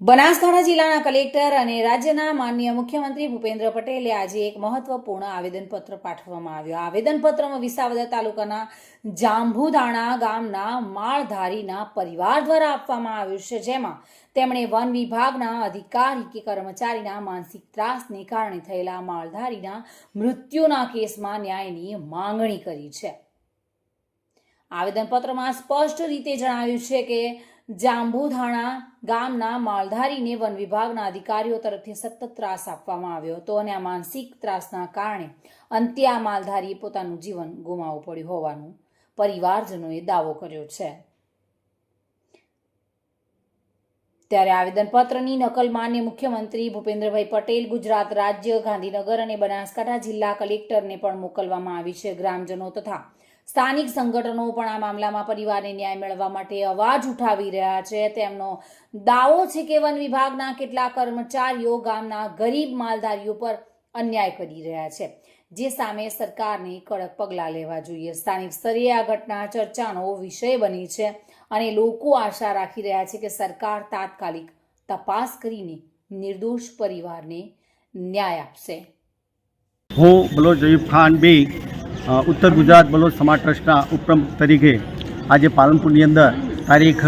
બનાસકાંઠા જિલ્લાના કલેક્ટર અને રાજ્યના માનનીય મુખ્યમંત્રી ભૂપેન્દ્ર પટેલે આજે એક મહત્વપૂર્ણ આવેદનપત્ર પાઠવવામાં આવ્યું. આવેદનપત્રમાં વિસાવદર તાલુકાના જાંબુદાણા ગામના માળધારીના પરિવાર દ્વારા આપવામાં આવ્યું છે, જેમાં તેમણે વન વિભાગના અધિકારી કે કર્મચારીના માનસિક ત્રાસને કારણે થયેલા માળધારીના મૃત્યુના કેસમાં ન્યાયની માંગણી કરી છે. આવેદનપત્રમાં સ્પષ્ટ રીતે જણાવ્યું છે કે જાંબુધાણા ગામના માલધારીને વન વિભાગના અધિકારીઓ તરફથી સતત ત્રાસ આપવામાં આવ્યો હતો અને આ માનસિક ત્રાસના કારણે અંતે આ માલધારીએ પોતાનું જીવન ગુમાવવું પડ્યું હોવાનું પરિવારજનોએ દાવો કર્યો છે. ત્યારે આવેદનપત્રની નકલ માન્ય મુખ્યમંત્રી ભૂપેન્દ્રભાઈ પટેલ ગુજરાત રાજ્ય ગાંધીનગર અને બનાસકાંઠા જિલ્લા કલેક્ટરને પણ મોકલવામાં આવી છે ગ્રામજનો તથા સ્થાનિક સંગઠનો પણ આ મામલામાં પરિવારને ન્યાય મેળવવા માટે અવાજ ઉઠાવી રહ્યા છે. તેમનો દાવો છે કે વન વિભાગના કેટલાક કર્મચારીઓ ગામના ગરીબ માલધારીઓ પર અન્યાય કરી રહ્યા છે. જે સામે સરકારને કડક પગલાં લેવા જોઈએ. સ્થાનિક સ્તરે આ ઘટના ચર્ચાનો વિષય બની છે અને લોકો આશા રાખી રહ્યા છે કે સરકાર તાત્કાલિક તપાસ કરીને નિર્દોષ પરિવારને ન્યાય આપશે. હું જયુબ ખાન બી ઉત્તર ગુજરાત બલોચ સમાજ ટ્રસ્ટના ઉપપ્રમુખ તરીકે આજે પાલનપુરની અંદર તારીખ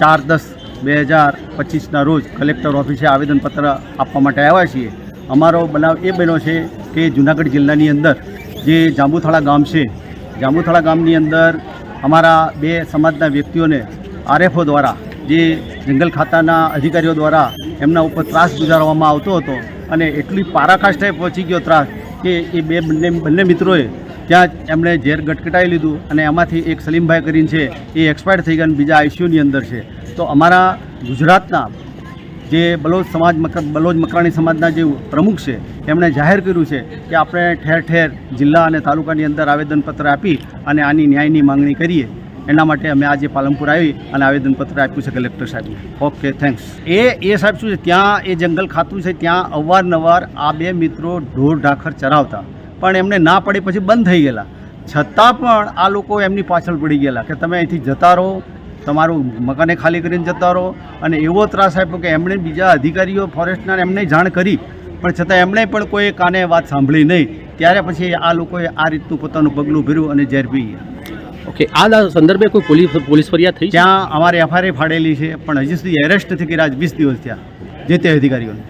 ચાર દસ બે હજાર પચીસના રોજ કલેક્ટર ઓફિસે આવેદનપત્ર આપવા માટે આવ્યા છીએ. અમારો બનાવ એ બન્યો છે કે જુનાગઢ જિલ્લાની અંદર જે જાંબુથાળા ગામ છે, જાંબુથાળા ગામની અંદર અમારા બે સમાજના વ્યક્તિઓને આરએફઓ દ્વારા, જે જંગલ ખાતાના અધિકારીઓ દ્વારા એમના ઉપર ત્રાસ ગુજારવામાં આવતો હતો અને એટલી પારાકાષ્ઠાએ પહોંચી ગયો ત્રાસ કે એ બે બંને બંને મિત્રોએ ત્યાં એમણે ઝેર ગટગટાવી લીધું અને એમાંથી એક સલીમભાઈ કરીને છે, એ એક્સપાયર થઈ ગયા બીજા આઈસીયુની અંદર છે. તો અમારા ગુજરાતના જે બલોજ સમાજ બલોજ મકરાણી સમાજના જે પ્રમુખ છે, એમણે જાહેર કર્યું છે કે આપણે ઠેર ઠેર જિલ્લા અને તાલુકાની અંદર આવેદનપત્ર આપી અને આની ન્યાયની માંગણી કરીએ. એના માટે અમે આજે પાલનપુર આવી અને આવેદનપત્ર આપ્યું છે કલેક્ટર સાહેબને. ઓકે થેન્ક્સ એ એ સાહેબ શું છે, ત્યાં એ જંગલ ખાતું છે, ત્યાં અવારનવાર આ બે મિત્રો ઢોર ઢાખર ચરાવતા. પણ એમને ના પડી પછી બંધ થઈ ગયેલા. છતાં પણ આ લોકો એમની પાછળ પડી ગયેલા કે તમે અહીંથી જતા રહો તમારું મકાને ખાલી કરીને જતા રહો. અને એવો ત્રાસ આપ્યો કે એમણે બીજા અધિકારીઓ ફોરેસ્ટના એમને જાણ કરી. પણ છતાં એમણે પણ કોઈ કાને વાત સાંભળી નહીં. ત્યારે પછી આ લોકોએ આ રીતનું પોતાનું પગલું ભર્યું અને ઝેર પી ગયા. ઓકે આ સંદર્ભે કોઈ પોલીસ પોલીસ ફરિયાદ થઈ ત્યાં અમારે એફઆઈઆર ફાડેલી છે પણ હજી સુધી એરેસ્ટ નથી કર્યા વીસ દિવસ થયા જે તે અધિકારીઓને.